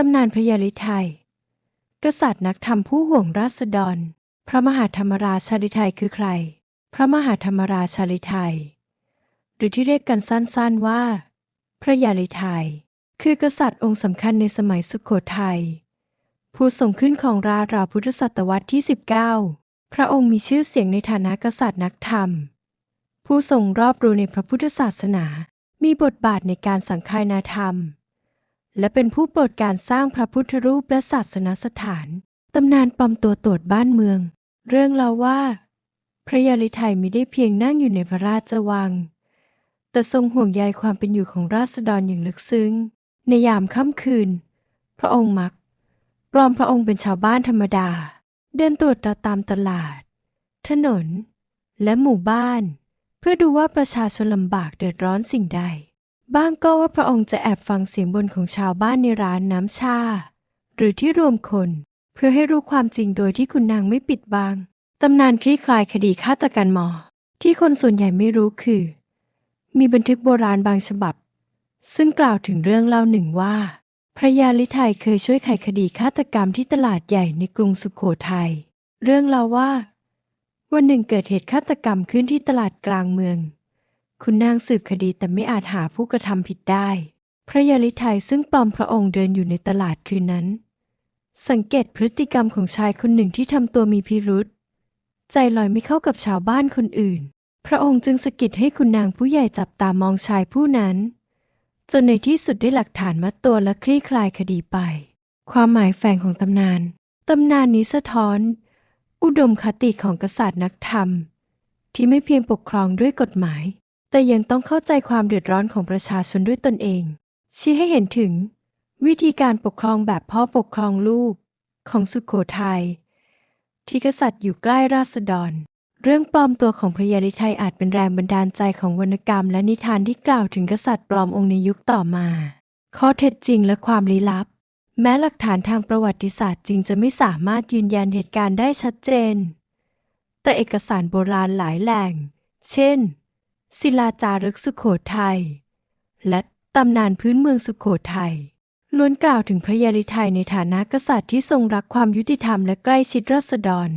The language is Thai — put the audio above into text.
ตำนานพระยาลิไทย กษัตริย์นักธรรมผู้ห่วงราษฎร พระมหาธรรมราชาลิไทยคือใคร พระมหาธรรมราชาลิไทย หรือที่เรียกกันสั้นๆว่า พระยาลิไทย คือกษัตริย์องค์สำคัญในสมัยสุขโขทัย ผู้ทรงขึ้นของราชราพุทธศตวรรษที่ 19 พระองค์มีชื่อเสียงในฐานะกษัตริย์นักธรรม ผู้ทรงรอบรู้ในพระพุทธศาสนา มีบทบาทในการสังคายนาธรรม และเป็นผู้โปรดการสร้างพระพุทธรูปและศาสนสถาน ตำนานปลอมตัวตรวจบ้านเมือง เรื่องเล่าว่า พระยาลิไทยมิได้เพียงนั่งอยู่ในพระราชวัง แต่ทรงห่วงใยความเป็นอยู่ของราษฎรอย่างลึกซึ้ง ในยามค่ำคืน พระองค์มัก ปลอมพระองค์เป็นชาวบ้านธรรมดา เดินตรวจตราตามตลาด ถนน และหมู่บ้าน เพื่อดูว่าประชาชนลำบากเดือดร้อนสิ่งใด บ้างก็ว่าพระองค์จะแอบฟังเสียงบนของชาวบ้านในร้านน้ำชา หรือที่รวมคน เพื่อให้รู้ความจริงโดยที่คุณนางไม่ปิดบังตำนานคลี่คลายคดีฆาตกรรมหมอ ที่คนส่วนใหญ่ไม่รู้คือ มีบันทึกโบราณบางฉบับ ซึ่งกล่าวถึงเรื่องเล่าหนึ่งว่า พระยาลิไทยเคยช่วยไขคดีฆาตกรรมที่ตลาดใหญ่ในกรุงสุขโขทัยเรื่องเล่าว่า วันหนึ่งเกิดเหตุฆาตกรรมขึ้นที่ตลาดกลางเมือง คุณนางสืบคดีแต่ไม่อาจหาผู้กระทำผิดได้ พระยาลิไทยซึ่งปลอมพระองค์เดินอยู่ในตลาดคืนนั้น สังเกตพฤติกรรมของชายคนหนึ่งที่ทำตัวมีพิรุษใจลอยไม่เข้ากับชาวบ้านคนอื่น พระองค์จึงสะกิดให้คุณนางผู้ใหญ่จับตามองชายผู้นั้น จนในที่สุดได้หลักฐานมัดตัวและคลี่คลายคดีไป ความหมายแฝงของตำนาน ตำนานนี้สะท้อน อุดมคติของกษัตริย์นักธรรม ที่ไม่เพียงปกครองด้วยกฎหมาย แต่ยังต้องเข้าใจความเดือดร้อนของประชาชนด้วยตนเอง ชี้ให้เห็นถึง วิธีการปกครองแบบพ่อปกครองลูก ของสุขโขทัยที่กษัตริย์อยู่ใกล้ราษฎร เรื่องปลอมตัวของพระยาลิไทยอาจเป็นแรงบันดาลใจของวรรณกรรมและนิทานที่กล่าวถึงกษัตริย์ปลอมองค์ในยุคต่อมา ข้อเท็จจริงและความลี้ลับ แม้หลักฐานทางประวัติศาสตร์จริงจะไม่สามารถยืนยันเหตุการณ์ได้ชัดเจน แต่เอกสารโบราณหลายแหล่ง เช่น ศิลาจารึกสุขโขทัย และตำนานพื้นเมืองสุขโขทัยล้วนกล่าวถึงพระยาลิไทยในฐานะกษัตริย์ที่ทรงรักความยุติธรรมและใกล้ชิดราษฎร